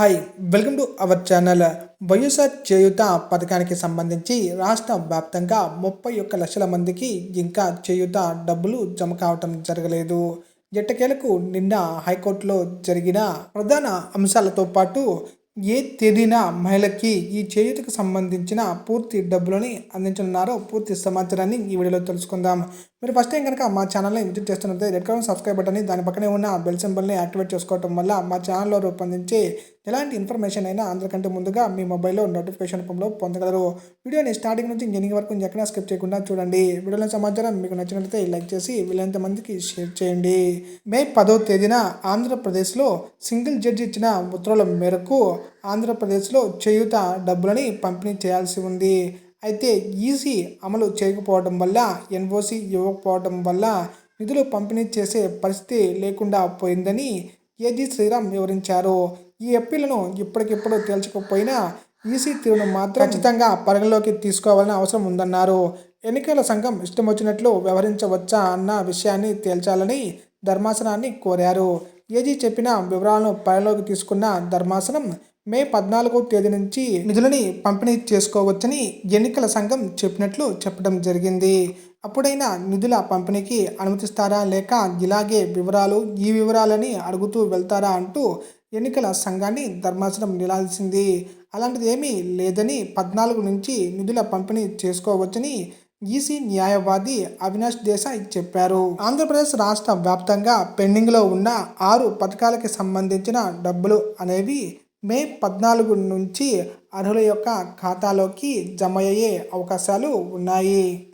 Hi welcome to our channel YSR Cheyutha పథకానికి సంబంధించి రాష్ట్ర వ్యాప్తంగా ముప్పై ఒక్క లక్షల మందికి ఇంకా చేయూత డబ్బులు జమ కావటం జరగలేదు. ఎట్టకేలకు నిన్న హైకోర్టులో జరిగిన ప్రధాన అంశాలతో పాటు ఏ తేదీన మహిళకి ఈ చేయూతకు సంబంధించిన పూర్తి డబ్బులని అందించనున్నారో పూర్తి సమాచారాన్ని ఈ వీడియోలో తెలుసుకుందాం. మీరు ఫస్ట్ టైం కనుక మా ఛానల్ని విజిట్ చేస్తున్నట్లయితే రెడ్ కలర్ సబ్స్క్రైబ్ బటన్ని దాని పక్కనే ఉన్న బెల్ సింబల్ని యాక్టివేట్ చేసుకోవడం వల్ల మా ఛానల్లో రూపొందించే ఎలాంటి ఇన్ఫర్మేషన్ అయినా అందరికంటే ముందుగా మీ మొబైల్లో నోటిఫికేషన్ రూపంలో పొందగలరు. వీడియోని స్టార్టింగ్ నుంచి ఎండింగ్ వరకు ఎక్కడా స్కిప్ చేయకుండా చూడండి. వీడియోలో సమాచారం మీకు నచ్చినట్లయితే లైక్ చేసి వీలైనంత మందికి షేర్ చేయండి. మే పదో తేదీన ఆంధ్రప్రదేశ్లో సింగిల్ జడ్జి ఇచ్చిన ఉత్తర్వుల మేరకు ఆంధ్రప్రదేశ్లో చేయూత డబ్బులని పంపిణీ చేయాల్సి ఉంది. అయితే ఈసీ అమలు చేయకపోవడం వల్ల ఎన్ఓసి ఇవ్వకపోవడం వల్ల నిధులు పంపిణీ చేసే పరిస్థితి లేకుండా పోయిందని ఏజీ శ్రీరామ్ వివరించారు. ఈ అప్పీలను ఇప్పటికిప్పుడు తేల్చకపోయినా ఈసీ తీరును మాత్రం ఖచ్చితంగా పరిగణలోకి తీసుకోవాలని అవసరం ఉందన్నారు. ఎన్నికల సంఘం ఇష్టం వచ్చినట్లు వ్యవహరించవచ్చా అన్న విషయాన్ని తేల్చాలని ధర్మాసనాన్ని కోరారు. ఏజీ చెప్పిన వివరాలను పరిగణలోకి తీసుకున్న ధర్మాసనం మే పద్నాలుగో తేదీ నుంచి నిధులని పంపిణీ చేసుకోవచ్చని ఎన్నికల సంఘం చెప్పినట్లు చెప్పడం జరిగింది. అప్పుడైనా నిధుల పంపిణీకి అనుమతిస్తారా లేక ఇలాగే వివరాలు ఈ వివరాలని అడుగుతూ వెళ్తారా అంటూ ఎన్నికల సంఘాన్ని ధర్మాసనం నిలాల్సింది అలాంటిది ఏమీ లేదని పద్నాలుగు నుంచి నిధుల పంపిణీ చేసుకోవచ్చని ఈసీ న్యాయవాది అవినాష్ దేశాయ్ చెప్పారు. ఆంధ్రప్రదేశ్ రాష్ట్ర వ్యాప్తంగా పెండింగ్లో ఉన్న ఆరు పథకాలకి సంబంధించిన డబ్బులు అనేవి మే పద్నాలుగు నుంచి అర్హుల యొక్క ఖాతాలోకి జమ అయ్యే అవకాశాలు ఉన్నాయి.